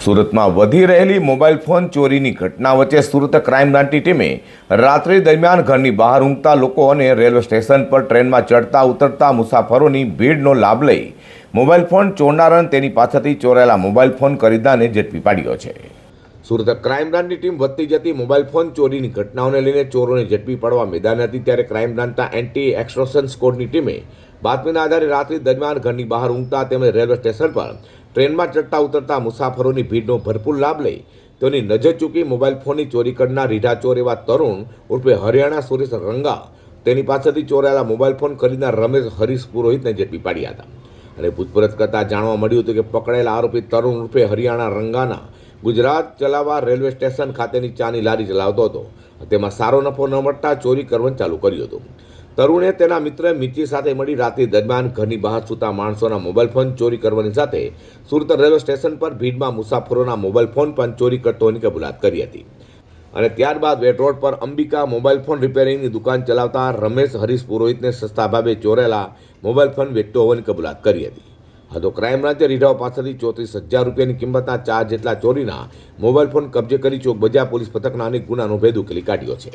સુરતમાં વધી રહેલી મોબાઈલ ફોન ચોરીની ઘટના વચ્ચે સુરત ક્રાઇમ બ્રાન્ચની ટીમે રાત્રિ દરમિયાન ઘરની બહાર ઊંઘતા લોકો અને રેલવે સ્ટેશન પર ટ્રેનમાં ચડતા ઉતરતા મુસાફરોની ભીડનો લાભ લઈ મોબાઈલ ફોન ચોરનાર તેની પાછળથી ચોરાયેલા મોબાઈલ ફોન ખરીદનારને ઝડપી પાડ્યો છે. સુરત ક્રાઇમ બ્રાન્ચની ટીમ વધતી જતી મોબાઈલ ફોન ચોરીની ઘટનાઓને લઈને ચોરોને ઝડપી પાડવા મેદાન હતી ત્યારે ક્રાઇમ બ્રાન્ચના એન્ટી એક્સ્ટ્રોશન સ્કોડની ટીમે બાતમીના આધારે રાત્રિ દરમિયાન ઘરની બહાર ઊંઘતા તેમજ રેલવે સ્ટેશન પર ટ્રેનમાં ચડતા ઉતરતા મુસાફરોની ભીડનો ભરપૂર લાભ લઈ તેની નજર ચૂકી મોબાઈલ ફોનની ચોરી કરનાર રીઢા ચોર એવા તરુણ ઉર્ફે હરિયાણા સુરેશ રંગા તેની પાસેથી ચોરાયેલા મોબાઈલ ફોન ખરીદનાર રમેશ હરીશ પુરોહિતને ઝડપી પાડ્યા હતા. અને પૂછપરછ કરતાં જાણવા મળ્યું હતું કે પકડાયેલા આરોપી તરુણ ઉર્ફે હરિયાણા રંગાના ગુજરાત ચલાવવા રેલવે સ્ટેશન ખાતેની ચાની લારી ચલાવતો હતો. તેમાં સારો નફો ન મળતા ચોરી કરવાનું ચાલુ કર્યું હતું. તરુણે તેના મિત્ર મિચી સાથે મળી રાત્રિ દરમિયાન ઘરની બહાર સૂતા માણસોના મોબાઈલ ફોન ચોરી કરવાની સાથે સુરત રેલવે સ્ટેશન પર ભીડમાં મુસાફરોના મોબાઈલ ફોન પણ ચોરી કરતો હોવાની કબૂલાત કરી હતી. અને ત્યારબાદ વેટ રોડ પર અંબિકા મોબાઈલ ફોન રિપેરિંગની દુકાન ચલાવતા રમેશ, હરીશ પુરોહિતને સસ્તા ભાવે ચોરેલા મોબાઈલ ફોન વેચતો હોવાની કબૂલાત કરી હતી. હતો ક્રાઇમ બ્રાન્ચે રીઢાઓ પાસેથી ચોત્રીસ હજાર રૂપિયાની કિંમતના ચાર જેટલા ચોરીના મોબાઈલ ફોન કબજે કરી ચોક બજાર પોલીસ પથકના અનેક ગુનાનો ભેદ ઉકેલી કાઢ્યો છે.